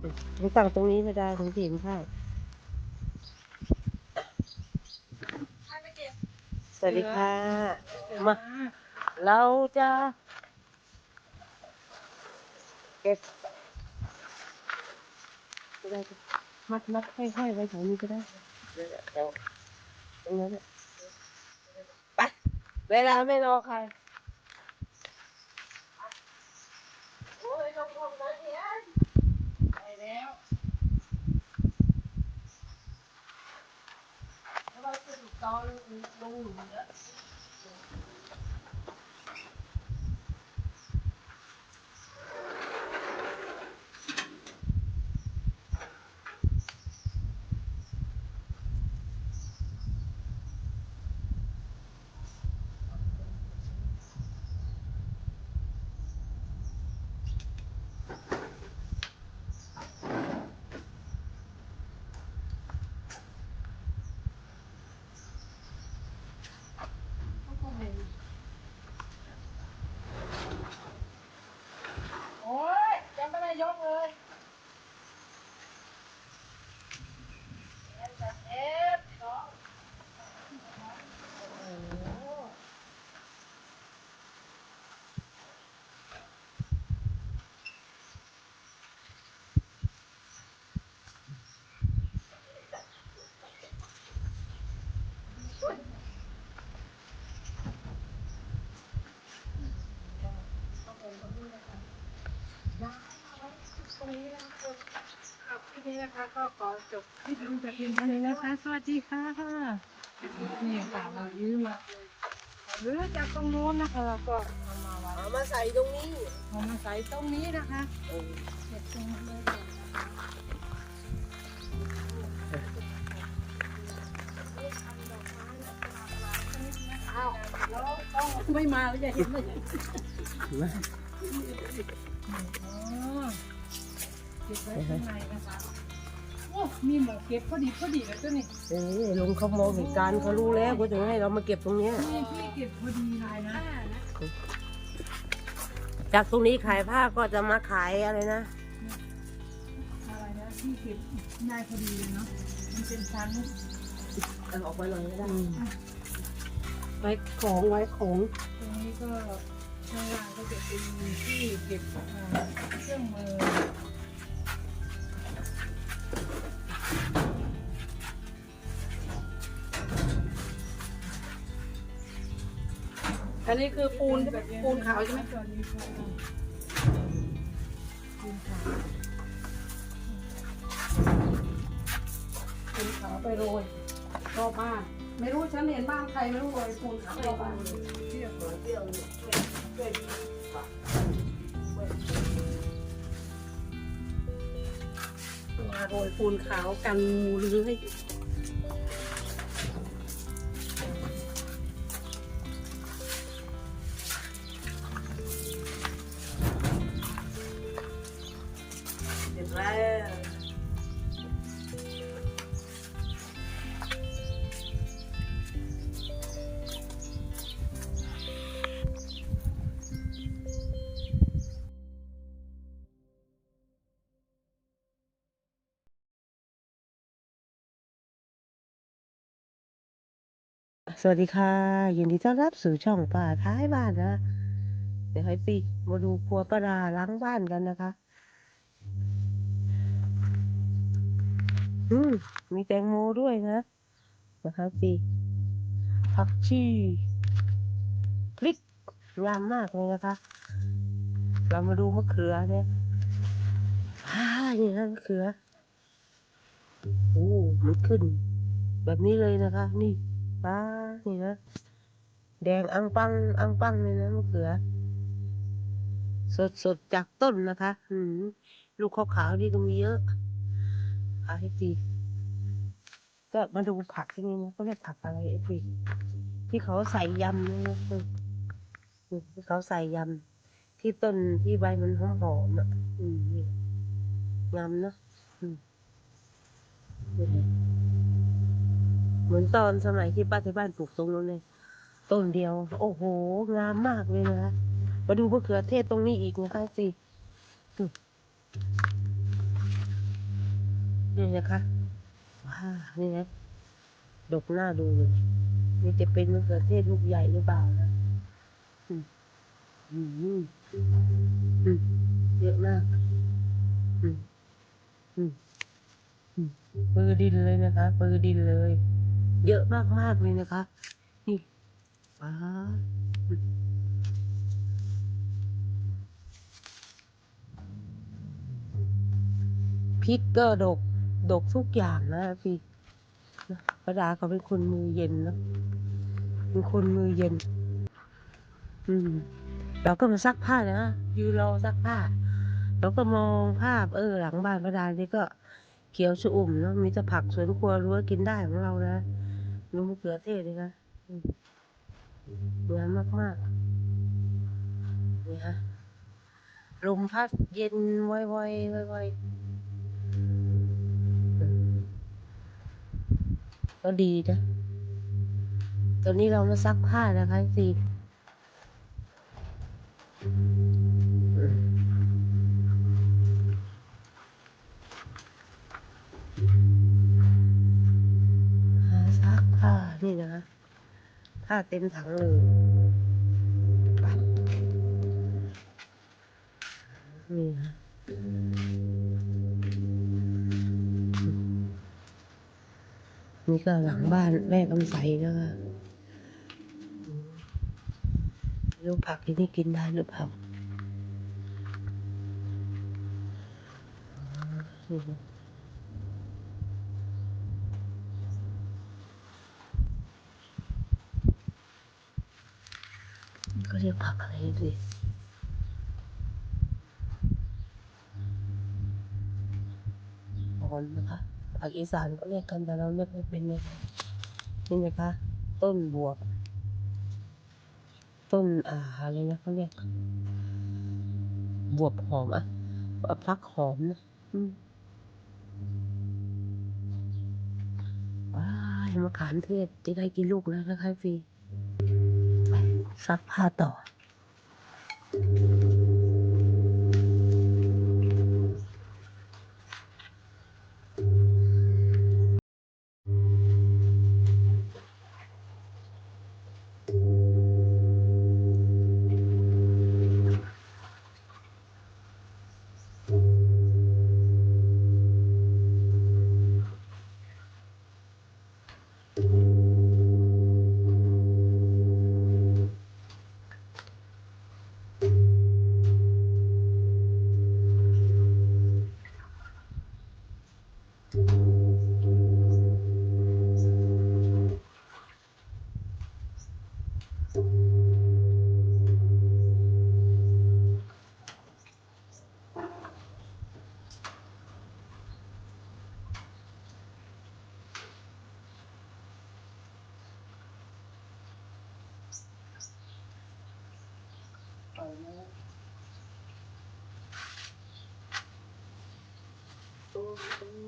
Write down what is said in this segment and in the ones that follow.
ผมสั่งตรงนี้ไม่ได้ถึงสี่ข้าวสวัสดีค่ะ มา เราจะ เก็บก็ได้มัดมัดห้อยๆไว้แถวนี้ก็ได้เดี๋ยวเดี๋ยวตรงนั้นน่ะไป เวลาไม่รอใคร โอ้ยลงลงนะเทียนไปแล้วแล้ว เราจะถูกตอนลงหลุมแล้ว โอ้ยยังไม่ได้ยกเลยเอ็ดจะเอ็ดสองโอ้โหตรงนี้นะคะครับที่ นี้นะคะ ก็ขอจบที่ดูแต่เพียงเท่านี้นะคะ สวัสดีค่ะนี่ค่ะเรายืมมาหรือจากตรงโน้นนะคะเราก็เอามาไว้เอามาใส่ตรงนี้เอามาใส่ตรงนี้นะคะเก็บตรงนี้เลยค่ะอ้าวแล้วต้องไม่มาแล้วจะเห็นเลย อ๋อ เก็บไว้ข้างในนะคะโอ้มีหมอกเก็บพอดีพอดีแล้วตัวนี้เอ้ยลุงเขามองเหตุการณ์เขารู้แล้วว่าถึงให้เรามาเก็บตรงเนี้ยนี่พี่เก็บพอดีเลยนะจากตรงนี้ขายผ้าก็จะมาขายอะไรนะ อะไรนะพี่เก็บได้พอดีเลยเนาะมันเป็นชั้นเอาออกมาหน่อยก็ได้ไว้ของไว้ของ ตรงนี้ก็ข้างล่างก็จะเป็นที่เก็บอ่าเครื่องมือ อันนี้คือปูนปูนขาวใช่ไหมปูนขาวปูนขาวไปโรยรอบบ้านไม่รู้ฉันเห็นบ้านใครไม่รู้เลยปูนขาวรอบบ้านเที่ยวเปรี้ยวเนี่ยวยช่วยช่วยมาโรยปูนขาวกันงูเลื้อย สวัสดีค่ะยินดีต้อนรับสู่ช่องป่าท้ายบ้านนะ เดี๋ยวให้ปีมาดูครัวประดาล้างบ้านกันนะคะ อืมมีแตงโมด้วยนะนะคะปีผักชีพริกงามมากเลยนะคะ เรามาดูมะเขือเนี่ยอ่านี่นะมะเขือโอ้มันขึ้น แบบนี้เลยนะคะ นี่ ป้านี่นะ แดงอังปัง อังปังเลยนะมะเขือ สดสดจากต้นนะคะอืลูกขาวๆนี่ก็มีเยอะขายดีก็มาดูผักที่นี่นะเขาเรียกผักอะไรไอ้พี่ที่เขาใส่ยำนะเอออืมที่เขาใส่ยำที่ต้นที่ใบมันหอมหอมๆอะอืมนี่งามนะ เหมือนตอนสมัยที่ป้าที่บ้านปลูกตรงนู้นเลยต้นเดียว โอ้โห งามมากเลยนะคะมาดูมะเขือเทศตรงนี้อีกนะคะสิอืมนี่นะคะว้านี่นะดกหน้าดูเลยนี่จะเป็นมะเขือเทศลูกใหญ่หรือเปล่านะอืมอืมอืมเยอะมากอืมอืมอืมปือดินเลยนะคะปือดินเลย เยอะมากมากๆเลยนะคะ นี่ว้าพริกก็ดก ดกทุกอย่างนะพี่ประดาเขาเป็นคนมือเย็นนะเป็นคนมือเย็น อืม เราก็มาซักผ้านะยืนรอซักผ้า เราก็มองภาพ เออ หลังบ้านประดานี่ก็เขียวชอุ่มเนาะมีแต่ผักสวนครัวรั้วกินได้ของเรานะ ลูกมะเขือเทศเลยนะอืมงามมากๆนี่ฮะลมพัดเย็นไวๆไวๆอืมก็ดีนะตอนนี้เรามาซักผ้านะคะสิ ผ้าวเต็มถังเลยนี่นะนี่ก็หลังบ้านแม่กำใสนะคะลูกผักที่นี่กินได้หรือเปล่านี่นะก็เรียกผักอะไรสิหอมนะคะผักอีสานก็เรียกกันแต่เราเรียกไม่เป็นนะคะนี่นะคะ ต้นบวบต้นอ่าอะไรนะเขาเรียกบวบหอมอะฟักหอมนะอืมว้ายมะขามเทศจะได้กินลูกแล้วนะคะฟรี ไปซั ก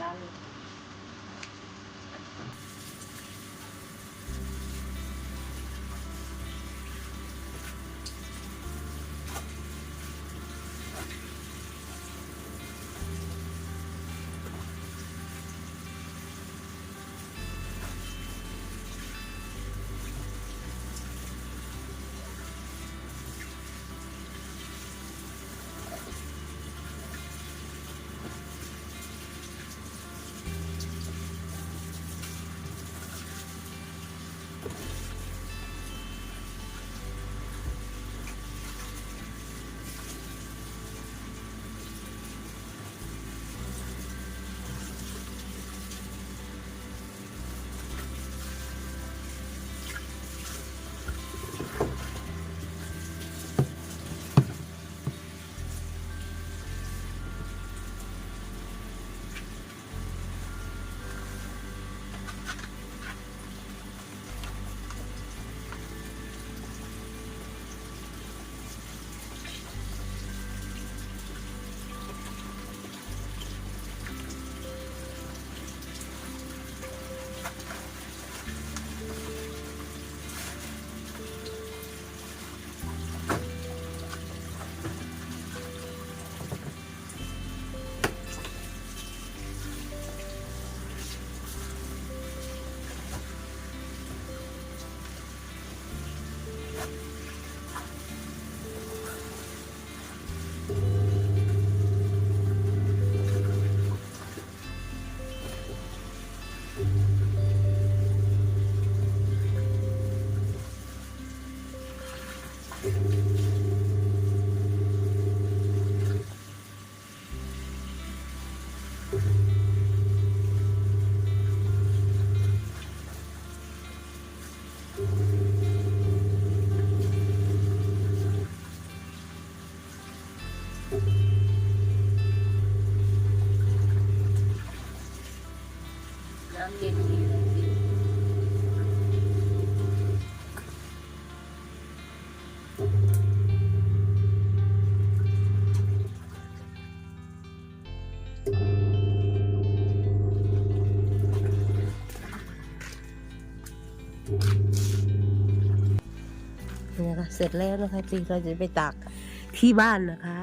ผ้ เสร็จแล้วนะคะจริงเราจะไปตากที่บ้านนะคะ